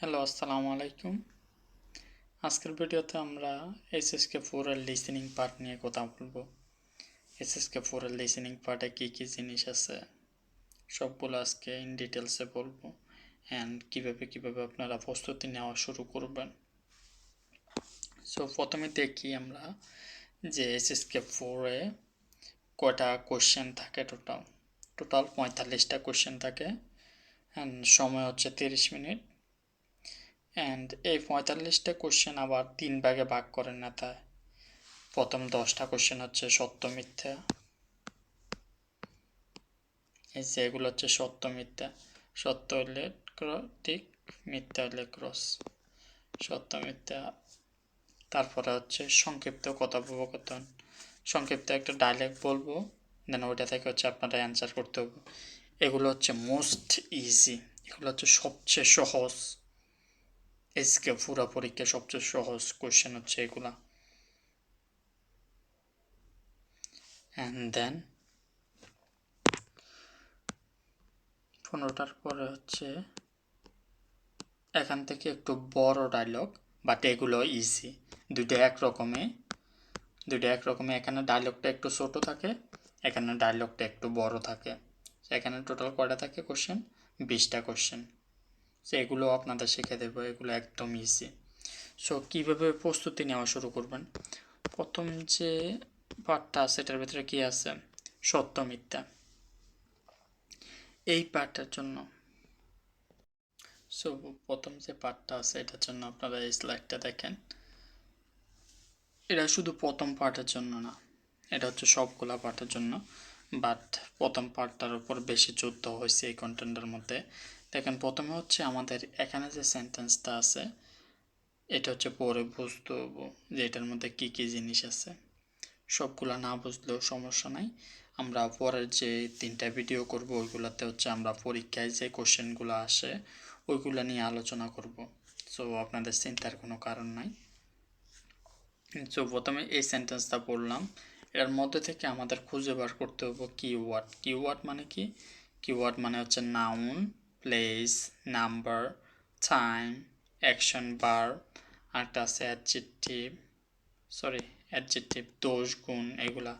Hello আসসালামু আলাইকুম আজকের ভিডিওতে আমরা এসএসকে ফোর এর লিসেনিং পার্ট নিয়ে কথা বলব। এসএসকে ফোর এর লিসেনিং পার্টে কী কী জিনিস আছে, সবগুলো আজকে ইন ডিটেলসে বলব। অ্যান্ড কীভাবে কীভাবে আপনারা প্রস্তুতি নেওয়া শুরু করবেন। সো প্রথমে দেখি আমরা যে এসএসকে ফোরে কয়টা কোশ্চেন থাকে টোটাল টোটাল পঁয়তাল্লিশটা কোশ্চেন থাকে। অ্যান্ড সময় হচ্ছে তিরিশ মিনিট। অ্যান্ড এই পঁয়তাল্লিশটা কোশ্চেন আবার তিন ভাগে ভাগ করেন না তাই প্রথম দশটা কোশ্চেন হচ্ছে সত্য, মিথ্যা। এই যে এগুলো হচ্ছে সত্য, মিথ্যা। সত্য হলে ঠিক? মিথ্যা হলে ক্রস। সত্য, মিথ্যা। তারপরে হচ্ছে সংক্ষিপ্ত কথোপকথন। সংক্ষিপ্ত একটা ডায়লগ বলব দেন ওইটা থেকে হচ্ছে আপনারা অ্যান্সার করতে হবে। এগুলো হচ্ছে মোস্ট ইজি এগুলো হচ্ছে সবচেয়ে সহজ। এসকে পুরা পরীক্ষা সবচেয়ে সহজ কোশ্চেন হচ্ছে এগুলা অ্যান্ড দেন পনেরোটার পরে হচ্ছে এখান থেকে একটু বড় ডায়লগ বাট এগুলো ইজি দুইটা একরকমে দুইটা একরকমে এখানে ডায়লগটা একটু ছোট থাকে, এখানে ডায়লগটা একটু বড় থাকে। এখানে টোটাল কয়টা থাকে কোশ্চেন বিশটা কোশ্চেন সো এগুলো আপনাদের শিখে দেবো, এগুলো একদম ইজি সো কীভাবে প্রস্তুতি নেওয়া শুরু করবেন? প্রথম যে পার্টটা আছে, এটার ভিতরে কী আছে? সত্য, মিথ্যা। এই পার্টটার জন্য। সো প্রথম যে পার্টটা আছে, এটার জন্য আপনারা এই স্লাইডটা দেখেন। এটা শুধু প্রথম পার্টের জন্য না, এটা হচ্ছে সবগুলা পার্টের জন্য। বাট প্রথম পার্টটার উপর বেশি যুদ্ধ হয়েছে এই কন্টেন্টের মধ্যে। দেখেন, প্রথমে হচ্ছে আমাদের এখানে যে সেন্টেন্সটা আছে, এটা হচ্ছে পরে বুঝতে হব যে এটার মধ্যে কী কী জিনিস আছে। সবগুলা না বুঝলেও সমস্যা নাই। আমরা পরের যে তিনটা ভিডিও করব, ওইগুলোতে হচ্ছে আমরা পরীক্ষায় যে কোশ্চেনগুলো আসে, ওইগুলো নিয়ে আলোচনা করব। সো আপনাদের চিন্তার কোনো কারণ নাই। সো প্রথমে এই সেন্টেন্সটা পড়লাম। এর মধ্যে থেকে আমাদের খুঁজে বার করতে হবে কিওয়ার্ড। কিওয়ার্ড মানে কি? কিওয়ার্ড মানে হচ্ছে noun place number time action বার আরেকটা আছে অ্যাডজেক্টিভ সরি অ্যাডজেক্টিভ দোষ গুণ এগুলা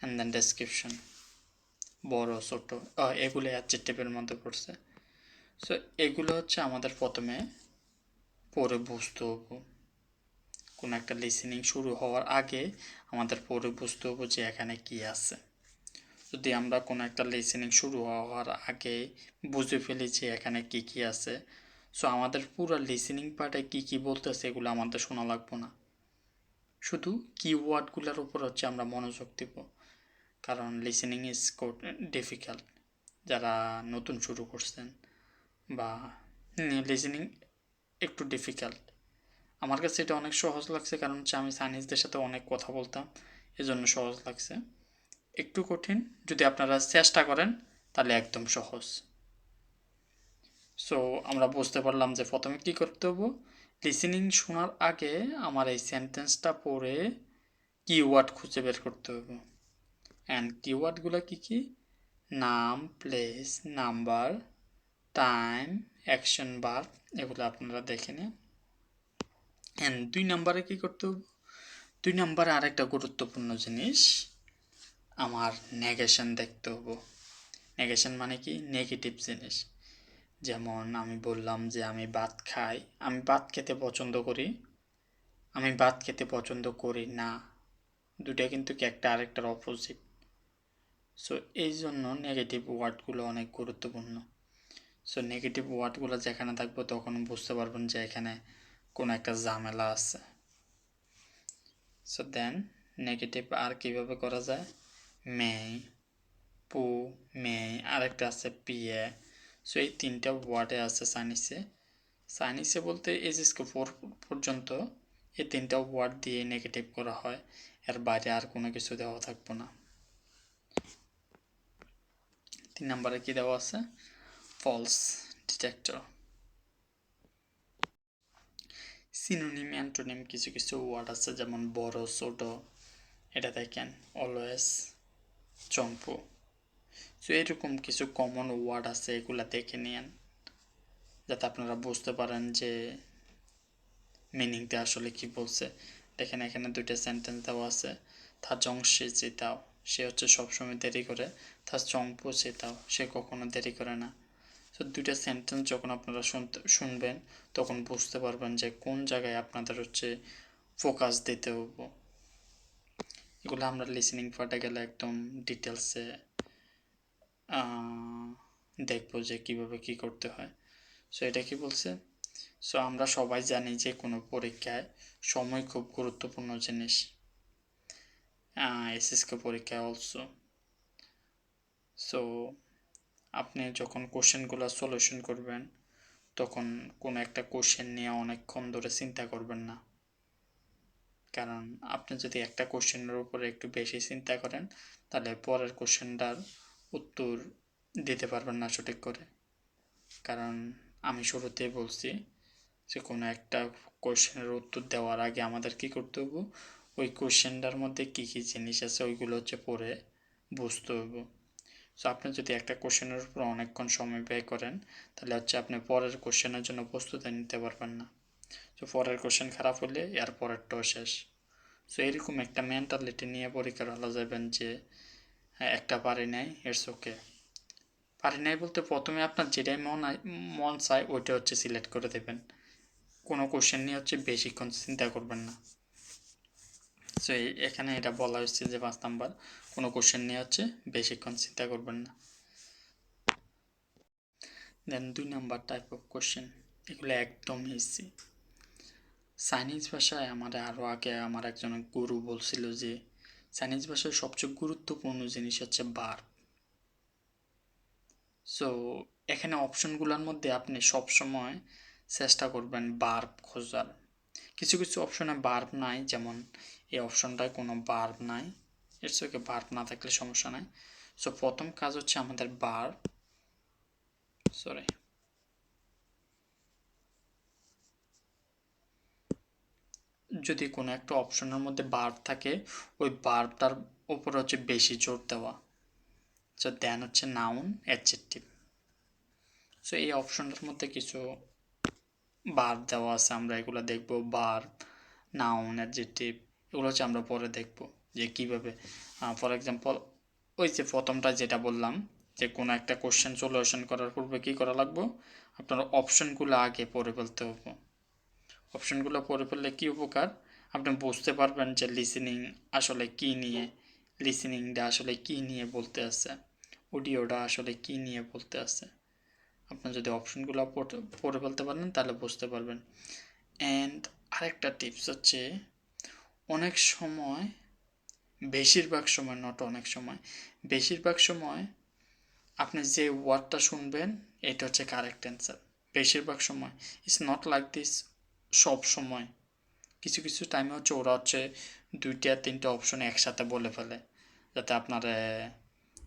অ্যান্ড দেন ডেসক্রিপশন বড়, ছোটো এগুলো অ্যাডজেক্টিভের মধ্যে পড়ছে। সো এগুলো হচ্ছে আমাদের প্রথমে পরে বুঝতে হব। কোনো একটা লিসেনিং শুরু হওয়ার আগে আমাদের পরে বুঝতে হব যে এখানে কি আছে। যদি আমরা কোনো একটা লিসেনিং শুরু হওয়ার আগে বুঝে ফেলি যে এখানে কি কি আছে সো আমাদের পুরো লিসেনিং পার্টে কি কি বলতেছে এগুলো আমাদের শোনা লাগবো না। শুধু কিওয়ার্ডগুলোর উপর হচ্ছে আমরা মনোযোগ দিব, কারণ লিসেনিং ইজ ডিফিকাল্ট যারা নতুন শুরু করছেন বা লিসেনিং একটু ডিফিকাল্ট আমার কাছে এটা অনেক সহজ লাগছে, কারণ হচ্ছে আমি চাইনিজদের সাথে অনেক কথা বলতাম, এজন্য সহজ লাগছে। একটু কঠিন। যদি আপনারা চেষ্টা করেন, তাহলে একদম সহজ। সো আমরা বুঝতে পারলাম যে প্রথমে কী করতে হব? লিসেনিং শোনার আগে আমার এই সেন্টেন্সটা পড়ে কিওয়ার্ড খুঁজে বের করতে হবে। অ্যান্ড কিওয়ার্ডগুলো কী কী? নাম প্লেস নাম্বার টাইম অ্যাকশন বার এগুলো আপনারা দেখে নিন। অ্যান্ড দুই নাম্বারে কী করতে হবে? দুই নাম্বারে আরেকটা গুরুত্বপূর্ণ জিনিস আমার নেগেশন দেখতে হব। নেগেশন মানে কি? নেগেটিভ জিনিস। যেমন আমি বললাম যে আমি ভাত খাই, আমি ভাত খেতে পছন্দ করি। আমি ভাত খেতে পছন্দ করি না। দুটা কিন্তু কি একটা আরেকটার অপোজিট সো এই জন্য নেগেটিভ ওয়ার্ডগুলো অনেক গুরুত্বপূর্ণ। সো নেগেটিভ ওয়ার্ডগুলো যেখানে থাকব তখন বুঝতে পারবেন যে এখানে কোনো একটা ঝামেলা আছে। সো দেন নেগেটিভ আর কীভাবে করা যায়? মে পু মে আরেকটা আছে পিএ সো এই তিনটা ওয়ার্ডে আছে সাইনিসে সাইনিসে বলতে এজিসকে ফোর পর্যন্ত, এই তিনটা ওয়ার্ড দিয়ে নেগেটিভ করা হয়। এর বাইরে আর কোনো কিছু দেওয়া থাকব না। তিন নম্বরে কি দেওয়া আছে? ফলস ডিটেক্টর সিনোনিম অ্যান্টোনিম কিছু কিছু ওয়ার্ড আছে, যেমন বড়, ছোট, এটা দেখেন অলওয়েজ চম্পু। সো এরকম কিছু কমন ওয়ার্ড আছে এগুলা দেখে নিন যাতে আপনারা বুঝতে পারেন যে মিনিংটা আসলে কি বলছে। দেখেন এখানে দুইটা সেন্টেন্স দেওয়া আছে থা জং সে চিতাও, সে হচ্ছে সবসময় দেরি করে। থা চম্পু চিতাও, সে কখনো দেরি করে না। তো দুইটা সেন্টেন্স যখন আপনারা শুনতে, শুনবেন, তখন বুঝতে পারবেন যে কোন জায়গায় আপনাদের হচ্ছে ফোকাস দিতে হবে। এগুলো আমরা লিসেনিং পার্টে গেলে একদম ডিটেলসে দেখব যে কীভাবে কি করতে হয়। সো এটা কি বলছে? সো আমরা সবাই জানি যে কোনো পরীক্ষায় সময় খুব গুরুত্বপূর্ণ জিনিস। এসএসকে পরীক্ষায় অলসো সো আপনি যখন কোশ্চেনগুলো সলিউশন করবেন, তখন কোনো একটা কোশ্চেন নিয়ে অনেকক্ষণ ধরে চিন্তা করবেন না। কারণ আপনি যদি একটা কোশ্চেনের উপরে একটু বেশি চিন্তা করেন, তাহলে পরের কোশ্চেনটার উত্তর দিতে পারবেন না সঠিক করে। কারণ আমি শুরুতে বলছি যে কোনো একটা কোশ্চেনের উত্তর দেওয়ার আগে আমাদের কি করতে হবে ওই কোশ্চেনটার মধ্যে কী কী জিনিস আছে ওইগুলো হচ্ছে পড়ে বুঝতে হবে সো আপনি যদি একটা কোশ্চেনের উপর অনেকক্ষণ সময় ব্যয় করেন, তাহলে হচ্ছে আপনি পরের কোশ্চেনের জন্য প্রস্তুতি নিতে পারবেন না। তো পরের কোশ্চেন খারাপ হলে এর পরেরটাও শেষ। সো এরকম একটা মেন্টালিটি নিয়ে পরীক্ষার হলে যাবেন যে হ্যাঁ একটা পারি নাই ইটস ওকে পারি নাই বলতে প্রথমে আপনার যেটাই মন মন চায়, ওইটা হচ্ছে সিলেক্ট করে দেবেন। কোনো কোশ্চেন নিয়ে হচ্ছে বেশিক্ষণ চিন্তা করবেন না। সো এখানে এটা বলা হচ্ছে যে, পাঁচ নাম্বার, কোনো কোশ্চেন নিয়ে হচ্ছে বেশিক্ষণ চিন্তা করবেন না। দেন দুই নাম্বার টাইপ অফ কোশ্চেন এগুলো একদম ইজি চাইনিজ ভাষায় আমার আরও আগে আমার একজন গুরু বলছিল যে, চাইনিজ ভাষায় সবচেয়ে গুরুত্বপূর্ণ জিনিস হচ্ছে বার সো এখানে অপশনগুলোর মধ্যে আপনি সবসময় চেষ্টা করবেন বার্ব খোঁজার। কিছু কিছু অপশনে বার্ব নাই, যেমন এই অপশনটায় কোনো বার্ব নাই। এর থেকে বার্ব না থাকলে সমস্যা নাই। সো প্রথম কাজ হচ্ছে আমাদের বার্ব সরি যদি কোনো একটা অপশনের মধ্যে বার্ব থাকে, ওই বার্বটার উপর হচ্ছে বেশি জোর দেওয়া। সো দেন হচ্ছে নাউন অ্যাডজেক্টিভ সো এই অপশনটার মধ্যে কিছু বার্ব দেওয়া আছে, আমরা এগুলো দেখব। বার নাউন অ্যাডজেক্টিভ এগুলো হচ্ছে আমরা পরে দেখব, যে কীভাবে ফর এক্সাম্পল ওই যে প্রথমটা যেটা বললাম, যে কোনো একটা কোশ্চেন সলিউশন করার পূর্বে কী করা লাগবে? আপনার অপশনগুলো আগে পড়ে ফেলতে হবে। অপশনগুলো পড়ে ফেললে কী উপকার? আপনি বুঝতে পারবেন যে লিসেনিং আসলে কী নিয়ে লিসেনিংটা আসলে কী নিয়ে বলতে আছে অডিওটা আসলে কী নিয়ে বলতে আছে। আপনার যদি অপশনগুলো পড়ে ফেলতে পারেন, তাহলে বুঝতে পারবেন। অ্যান্ড আরেকটা টিপস হচ্ছে, অনেক সময়, বেশিরভাগ সময় নট অনেক সময়, বেশিরভাগ সময় আপনি যে ওয়ার্ডটা শুনবেন, এটা হচ্ছে কারেক্ট অ্যান্সার বেশিরভাগ সময় ইটস নট লাইক দিস সব সময়। কিছু কিছু টাইমে হচ্ছে ওরা হচ্ছে দুইটা, তিনটা অপশন একসাথে বলে ফেলে, যাতে আপনার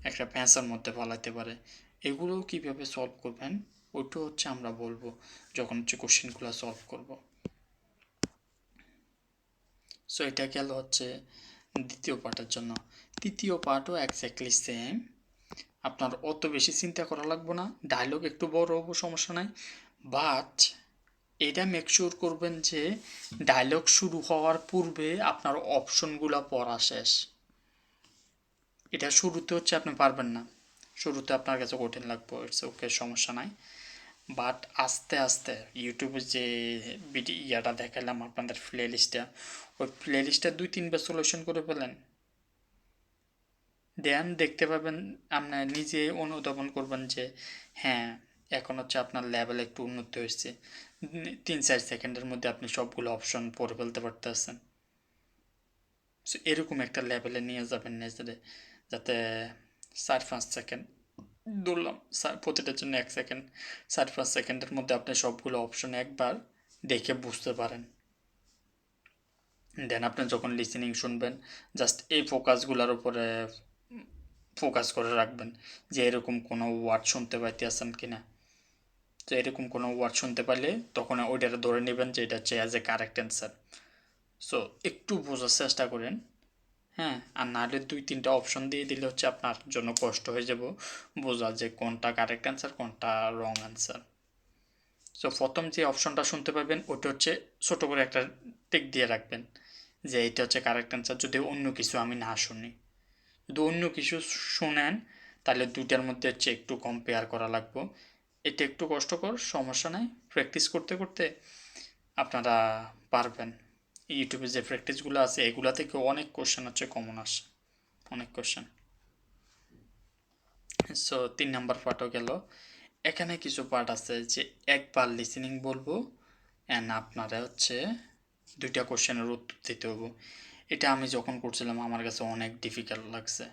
একটা প্যাঁচার মধ্যে ফলাইতে পারে। এগুলো কীভাবে সলভ করবেন, ওইটা হচ্ছে আমরা বলব যখন হচ্ছে কোশ্চেনগুলো সলভ করব। সো এটা গেল হচ্ছে দ্বিতীয় পার্টের জন্য। তৃতীয় পার্টও একজ্যাক্টলি সেম আপনার অত বেশি চিন্তা করা লাগবে না। ডায়লগ একটু বড় হব, সমস্যা নাই। বাট এটা মেকশিওর করবেন যে ডায়লগ শুরু হওয়ার পূর্বে আপনার অপশনগুলো পড়া শেষ। এটা শুরুতে হচ্ছে আপনি পারবেন না। শুরুতে আপনার কাছে কঠিন লাগবে ইটস ওকে সমস্যা নাই। বাট আস্তে আস্তে ইউটিউবে যে ভিডিও ইয়াটা দেখালাম আপনাদের প্লে লিস্টটা ওই প্লে লিস্টটা দুই তিনবার সলিউশন করে ফেলেন। দেন দেখতে পাবেন আপনার নিজে অনুধাবন করবেন যে হ্যাঁ এখন হচ্ছে আপনার লেভেল একটু উন্নতি হয়েছে। তিন চার সেকেন্ডের মধ্যে আপনি সবগুলো অপশন পড়ে ফেলতে পারতেছেন। সো এরকম একটা লেভেলে নিয়ে যাবেন নিজেদের যাতে চার পাঁচ সেকেন্ড ধরলাম প্রতিটার জন্য এক সেকেন্ড চার পাঁচ সেকেন্ডের মধ্যে আপনি সবগুলো অপশন একবার দেখে বুঝতে পারেন। দেন আপনি যখন লিসেনিং শুনবেন জাস্ট এই ফোকাসগুলোর উপরে ফোকাস করে রাখবেন যে এরকম কোনো ওয়ার্ড শুনতে পাইতে আসেন কিনা। তো এরকম কোনো ওয়ার্ড শুনতে পারলে তখন ওইটারে ধরে নেবেন যে এটা হচ্ছে as a correct answer so একটু বোঝার চেষ্টা করেন। হ্যাঁ আর নাহলে দুই তিনটা অপশন দিয়ে দিলে হচ্ছে আপনার জন্য কষ্ট হয়ে যাব বোঝা যে কোনটা কারেক্ট অ্যান্সার কোনটা রং অ্যান্সার সো প্রথম যে অপশনটা শুনতে পাবেন ওটা হচ্ছে ছোটো করে একটা টিক দিয়ে রাখবেন যে এটা হচ্ছে কারেক্ট অ্যান্সার যদি অন্য কিছু আমি না শুনি। যদি অন্য কিছু শুনেন তাহলে দুইটার মধ্যে হচ্ছে একটু কম্পেয়ার করা লাগবে। এটা একটু কষ্টকর, সমস্যা নাই। প্র্যাকটিস করতে করতে আপনারা পারবেন। ইউটিউবে যে প্র্যাকটিসগুলো আছে, এগুলা থেকে অনেক কোশ্চেন হচ্ছে কমন আসে। অনেক কোশ্চেন সো তিন নাম্বার পার্টও গেল। এখানে কিছু পার্ট আছে যে একবার লিসেনিং বলব অ্যান্ড আপনারা হচ্ছে দুইটা কোশ্চেনের উত্তর দিতে হব। এটা আমি যখন করছিলাম, আমার কাছে অনেক ডিফিকাল্ট লাগছে।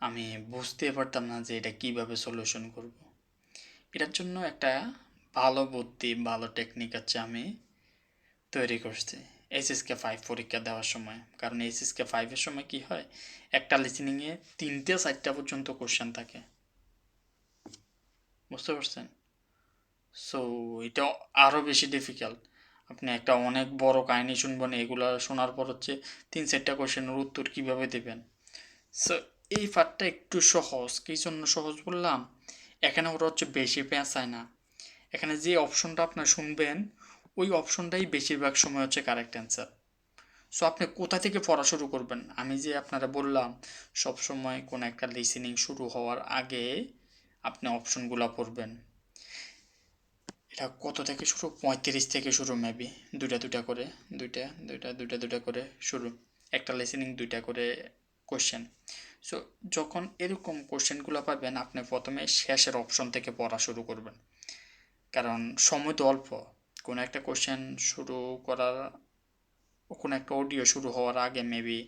আমি বুঝতে পারতাম না যে এটা কীভাবে সলিউশন করব। এটার জন্য একটা ভালো বুদ্ধি, ভালো টেকনিক হচ্ছে আমি তৈরি করছি এইচএসকে ফাইভ পরীক্ষা দেওয়ার সময়। কারণ এইচএসকে ফাইভের সময় কি হয়? একটা লিসেনিংয়ে তিনটে চারটা পর্যন্ত কোশ্চেন থাকে। বুঝতে পারছেন? সো এটা আরও বেশি ডিফিকাল্ট আপনি একটা অনেক বড় কাহিনী শুনবেন, এগুলো শোনার পর হচ্ছে তিন চারটা কোশ্চেনের উত্তর কীভাবে দেবেন? সো এই পার্টটা একটু সহজ। কী জন্য সহজ বললাম? এখানে ওরা হচ্ছে বেশি পেঁচায় না। এখানে যে অপশনটা আপনার শুনবেন, ওই অপশনটাই বেশিরভাগ সময় হচ্ছে কারেক্ট অ্যান্সার সো আপনি কোথা থেকে পড়া শুরু করবেন? আমি যে আপনারা বললাম, সব সময় কোনো একটা লিসেনিং শুরু হওয়ার আগে আপনি অপশনগুলো পড়বেন। এটা কত থেকে শুরু? পঁয়ত্রিশ থেকে শুরু মেবি দুইটা দুইটা করে, দুইটা দুইটা দুইটা দুইটা করে শুরু। একটা লিসেনিং দুইটা করে কোশ্চেন সো যখন এরকম কোশ্চেনগুলো পাবেন, আপনি প্রথমে শেষের অপশন থেকে পড়া শুরু করবেন। কারণ সময় তো অল্প। কোনো একটা কোশ্চেন শুরু করার, কোনো একটা অডিও শুরু হওয়ার আগে মেবি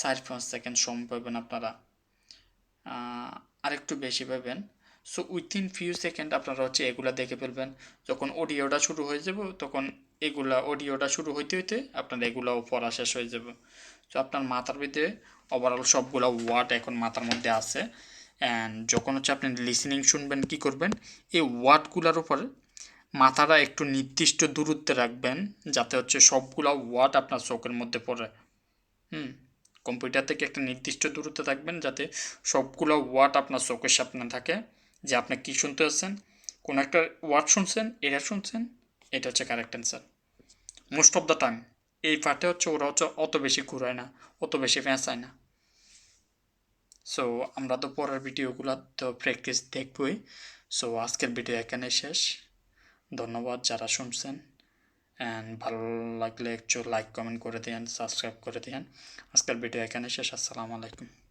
চার পাঁচ সেকেন্ড সময় পাবেন আপনারা। আরেকটু বেশি পাবেন। সো উইথিন ফিউ সেকেন্ড আপনারা হচ্ছে এগুলো দেখে ফেলবেন। যখন অডিওটা শুরু হয়ে যাব, তখন এগুলা অডিওটা শুরু হইতে হইতে আপনার এগুলাও পড়া শেষ হয়ে যাবে। তো আপনার মাথার ভিতরে ওভারঅল সবগুলো ওয়ার্ড এখন মাথার মধ্যে আছে। অ্যান্ড যখন হচ্ছে আপনি লিসেনিং শুনবেন, কি করবেন? এই ওয়ার্ডগুলোর উপরে মাথাটা একটু নির্দিষ্ট দূরত্বে রাখবেন, যাতে হচ্ছে সবগুলো ওয়ার্ড আপনার চোখের মধ্যে পড়ে। হুম? কম্পিউটার থেকে একটা নির্দিষ্ট দূরত্বে থাকবেন, যাতে সবগুলো ওয়ার্ড আপনার চোখের সামনে থাকে। যে আপনি কী শুনতে পাচ্ছেন কোনো একটা ওয়ার্ড শুনছেন এটা শুনছেন, এটা হচ্ছে correct answer most of the time এই পার্টে হচ্ছে ওরা হচ্ছে অত বেশি ঘুরায় না, অত বেশি ফ্যাঁসায় না। সো আমরা তো পরের ভিডিওগুলো তো প্র্যাকটিস দেখবই। সো আজকের ভিডিও এখানে শেষ। ধন্যবাদ যারা শুনছেন। অ্যান্ড ভালো লাগলে একটু লাইক কমেন্ট করে দিন সাবস্ক্রাইব করে দিন আজকের ভিডিও এখানে শেষ। আসসালামু আলাইকুম।